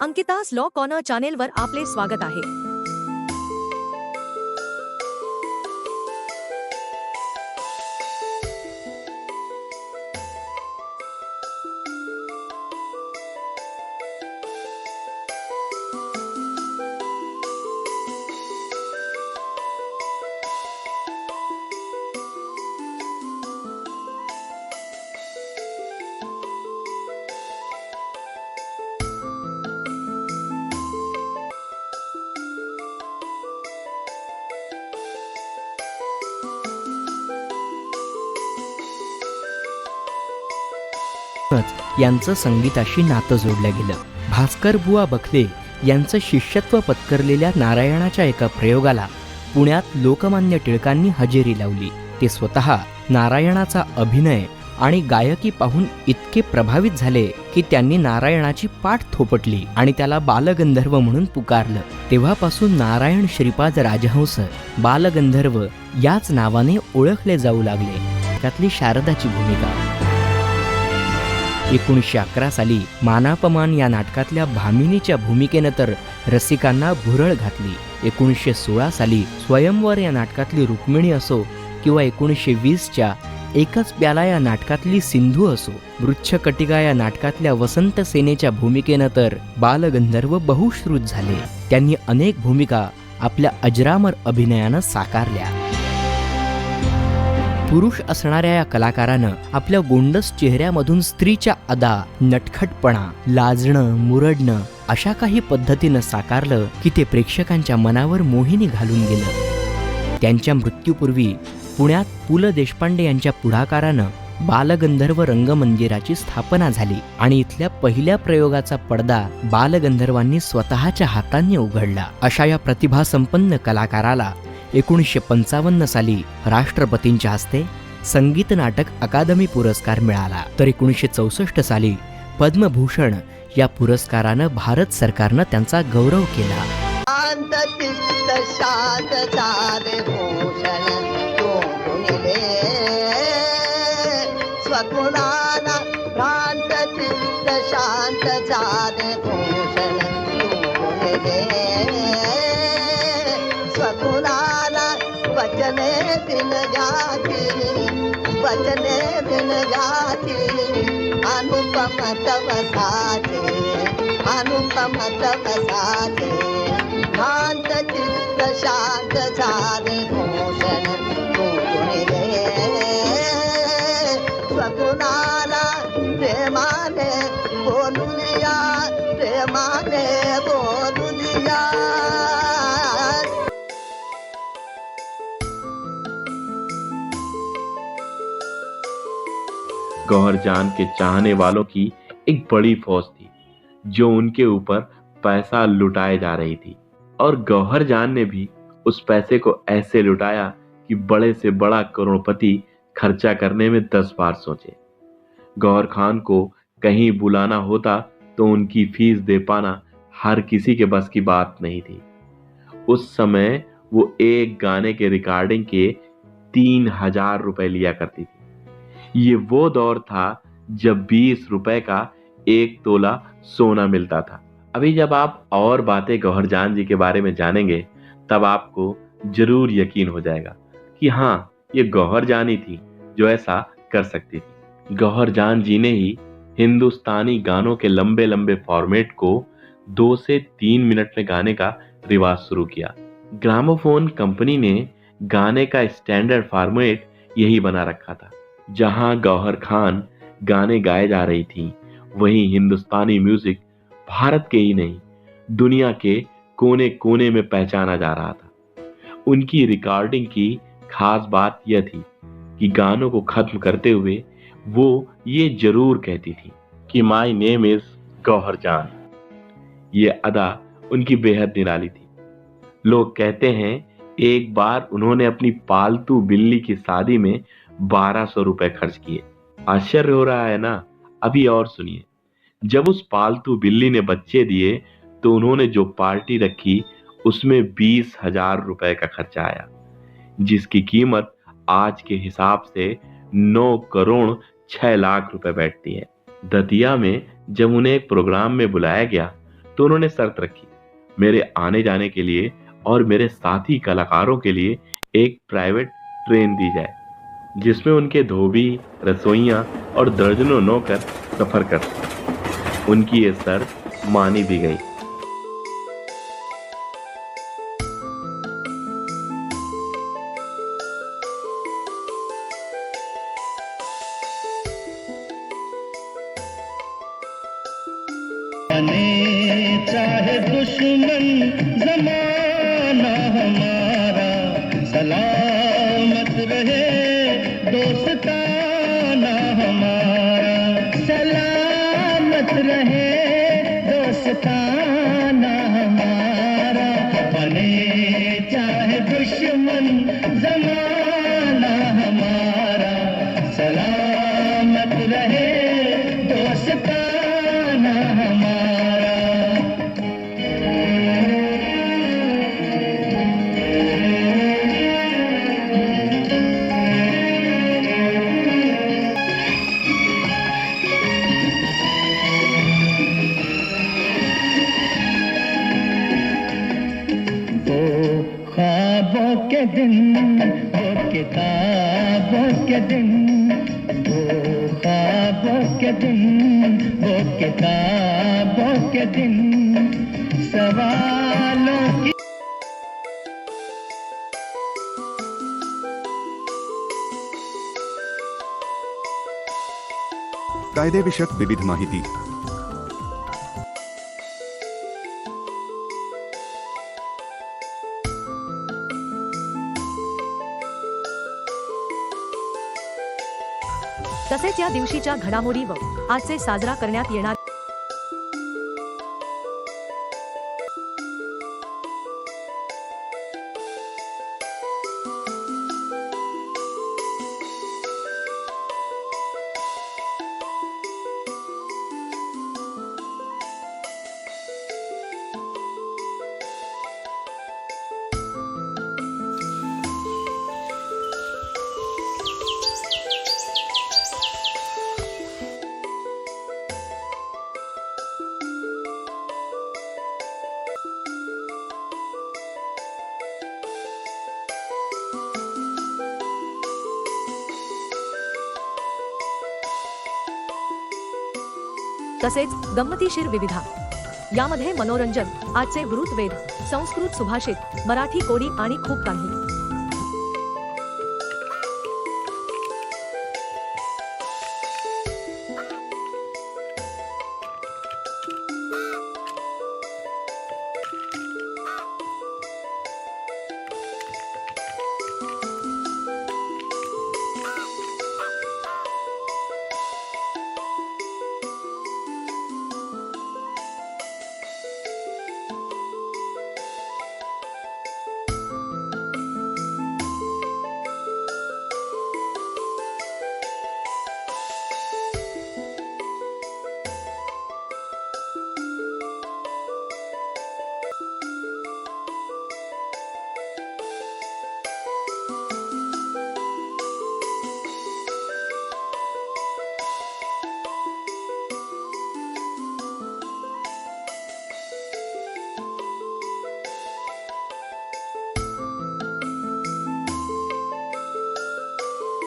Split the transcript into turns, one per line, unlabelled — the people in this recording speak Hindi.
अंकितास लॉ कॉर्नर चॅनेलवर आपले स्वागत आहे।
च यांचं संगीताशी नातं जोडलं गेलं. भास्कर बुवा बखले यांचं शिष्यत्व पत्करलेल्या नारायणाच्या एका प्रयोगाला पुण्यात लोकमान्य टिळकांनी हजेरी लावली. ते स्वतः नारायणाचा अभिनय आणि गायकी पाहून इतके प्रभावित झाले की त्यांनी नारायणाची पाठ थोपटली आणि त्याला बालगंधर्व म्हणून पुकारलं. तेव्हापासून नारायण श्रीपाद राजहंस बालगंधर्व याच नावाने ओळखले जाऊ लागले. त्यातली शारदाची भूमिका. एकोणीसशे अकरा साली मानापमान या नाटकातल्या भामिनीच्या भूमिकेनं तर रसिकांना भुरळ घातली. एकोणीसशे सोळा साली स्वयंवर या नाटकातली रुक्मिणी असो किंवा एकोणीसशे वीसच्या एकच प्याला या नाटकातली सिंधू असो वृच्छकटिका या नाटकातल्या वसंत सेनेच्या भूमिकेनं तर बालगंधर्व बहुश्रुत झाले. त्यांनी अनेक भूमिका आपल्या अजरामर अभिनयानं साकारल्या. पुरुष असणाऱ्या या कलाकारानं आपल्या गोंडस चेहऱ्यामधून स्त्रीच्या अदा नटखटपणा लाजणं मुरडणं अशा काही पद्धतीनं साकारलं की ते प्रेक्षकांच्या मनावर मोहिनी घालून गेलं. त्यांच्या मृत्यूपूर्वी पुण्यात पु ल देशपांडे यांच्या पुढाकारानं बालगंधर्व रंगमंदिराची स्थापना झाली आणि इथल्या पहिल्या प्रयोगाचा पडदा बालगंधर्वांनी स्वतःच्या हातांनी उघडला. अशा या प्रतिभासंपन्न कलाकाराला एकोणीसशे पंचावन्न साली राष्ट्रपतींच्या हस्ते संगीत नाटक अकादमी पुरस्कार मिळाला. तर एकोणीसशे चौसष्ट साली पद्मभूषण या पुरस्कारानं भारत सरकारनं त्यांचा गौरव केला.
शांत वचने दिन जाती वचने दिन जाती अनुपम तव साथे अनुपम तव साथे। शांत चित्त शांत झाले भूषण
गौहर जान के चाहने वालों की एक बड़ी फौज थी, जो उनके ऊपर पैसा लुटाए जा रही थी। और गौहर जान ने भी उस पैसे को ऐसे लुटाया कि बड़े से बड़ा करोड़पति खर्चा करने में दस बार सोचे। गौहर खान को कहीं बुलाना होता तो उनकी फ़ीस दे पाना हर किसी के बस की बात नहीं थी। उस समय वो एक गाने के रिकॉर्डिंग के तीन हज़ार रुपए लिया करती थी। ये वो दौर था जब बीस रुपए का एक तोला सोना मिलता था। अभी जब आप और बातें गौहरजान जी के बारे में जानेंगे, तब आपको ज़रूर यकीन हो जाएगा कि हाँ ये गौहरजान ही थी जो ऐसा कर सकती थी। गौहरजान जी ने ही हिंदुस्तानी गानों के लंबे लंबे फॉर्मेट को दो से तीन मिनट में गाने का रिवाज शुरू किया। ग्रामोफोन कंपनी ने गाने का स्टैंडर्ड फॉर्मेट यही बना रखा था। जहाँ गौहर खान गाने गाए जा रही थी, वहीं हिंदुस्तानी म्यूज़िक भारत के ही नहीं, दुनिया के कोने कोने में पहचाना जा रहा था। उनकी रिकॉर्डिंग की खास बात यह थी कि गानों को खत्म करते हुए वो ये ज़रूर कहती थी कि माय नेम इज़ गौहर जान। ये अदा उनकी बेहद निराली थी। लोग कहते हैं, एक बार उन्होंने अपनी पालतू बिल्ली की शादी में बारह सौ रुपए खर्च किए। आश्चर्य हो रहा है ना? अभी और सुनिए। जब उस पालतू बिल्ली ने बच्चे दिए तो उन्होंने जो पार्टी रखी, उसमें बीस हज़ार रुपए का खर्चा आया, जिसकी कीमत आज के हिसाब से नौ करोड़ छह लाख रुपए बैठती है। दतिया में जब उन्हें एक प्रोग्राम में बुलाया गया तो उन्होंने शर्त रखी। मेरे आने जाने के लिए और मेरे साथी कलाकारों के लिए एक प्राइवेट ट्रेन दी जाए। जिसमें उनके धोबी, रसोइयाँ और दर्जनों नौकर सफ़र कर उनकी ये सर मानी भी गई।
Thank you. के दिन वो के दिन वो किताबों के दिन सवालों की
कायदेविषयक विविध माहिती।
त्या दिवशीच्या घडामोडी व आजचे साजरा करण्यात येणार तसेच गंमतीशीर विविधा. यामध्ये मनोरंजन आजचे वृत्तवेध संस्कृत सुभाषित मराठी कोडी आणि खूप काही.